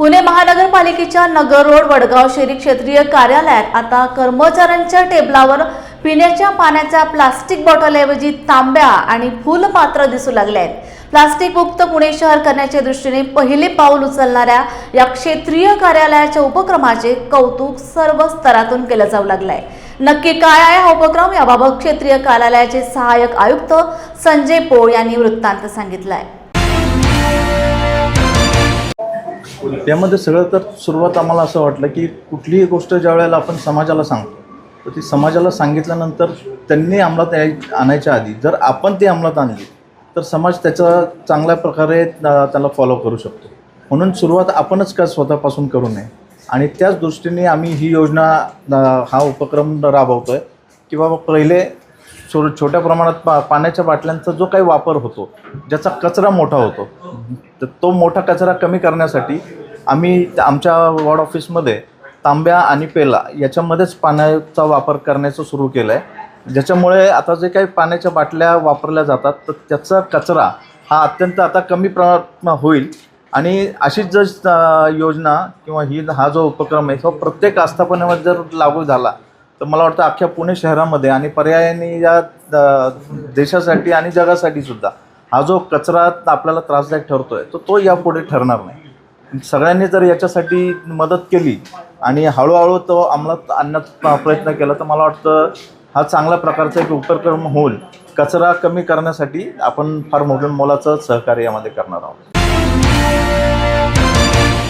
पुणे महानगरपालिकेच्या नगर रोड वडगाव शहरी क्षेत्रीय कार्यालयात आता कर्मचाऱ्यांच्या टेबलावर पिण्याच्या पाण्याच्या प्लास्टिक बॉटलऐवजी तांब्या आणि फुलपात्र दिसू लागले आहेत. प्लास्टिक मुक्त पुणे शहर करण्याच्या दृष्टीने पहिले पाऊल उचलणाऱ्या या क्षेत्रीय कार्यालयाच्या उपक्रमाचे कौतुक सर्व स्तरातून केलं जाऊ लागलंय. नक्की काय आहे हा उपक्रम? याबाबत क्षेत्रीय कार्यालयाचे सहाय्यक आयुक्त संजय पोळ यांनी वृत्तांत सांगितलाय. त्यामध्ये सगळं तर सुरुवात आम्हाला असं वाटलं की कुठलीही गोष्ट ज्या वेळेला आपण समाजाला सांगतो तर ती समाजाला सांगितल्यानंतर त्यांनी अंमलात याय- आणायच्या आधी जर आपण ती अंमलात आणली तर समाज त्याचा चांगल्या प्रकारे त्याला फॉलो करू शकतो. म्हणून सुरुवात आपणच का स्वतःपासून करू नये? आणि त्याच दृष्टीने आम्ही ही योजना हा उपक्रम राबवतो आहे की बाबा पहिले छो छोट्या प्रमाणात पा पाण्याच्या बाटल्यांचा जो काही वापर होतो ज्याचा कचरा मोठा होतो तर तो मोठा कचरा कमी करण्यासाठी आम्ही त्या- आमच्या वॉर्ड ऑफिसमध्ये तांब्या आणि पेला याच्यामध्येच पाण्याचा वापर करण्याचं सुरू केलं आहे ज्याच्यामुळे आता जे काही पाण्याच्या बाटल्या वापरल्या जातात तर त्याचा कचरा हा अत्यंत आता कमी प्रमाणात होईल. आणि अशीच जर योजना किंवा ही हा जो उपक्रम आहे तो प्रत्येक आस्थापनेमध्ये जर लागू झाला तर मला वाटतं अख्ख्या पुणे शहरामध्ये आणि पर्यायाने या देशासाठी आणि जगासाठी सुद्धा हा जो कचरा आपल्याला त्रासदायक ठरतोय तर तो यापुढे ठरणार नाही. सगळ्यांनी जर याच्यासाठी मदत केली आणि हळूहळू तो अंमलात आणण्याचा प्रयत्न केला तर मला वाटतं हा चांगल्या प्रकारचा एक उपक्रम होईल कचरा कमी करण्यासाठी आपण फार मोठं मोलाचं सहकार्य यामध्ये करणार आहोत.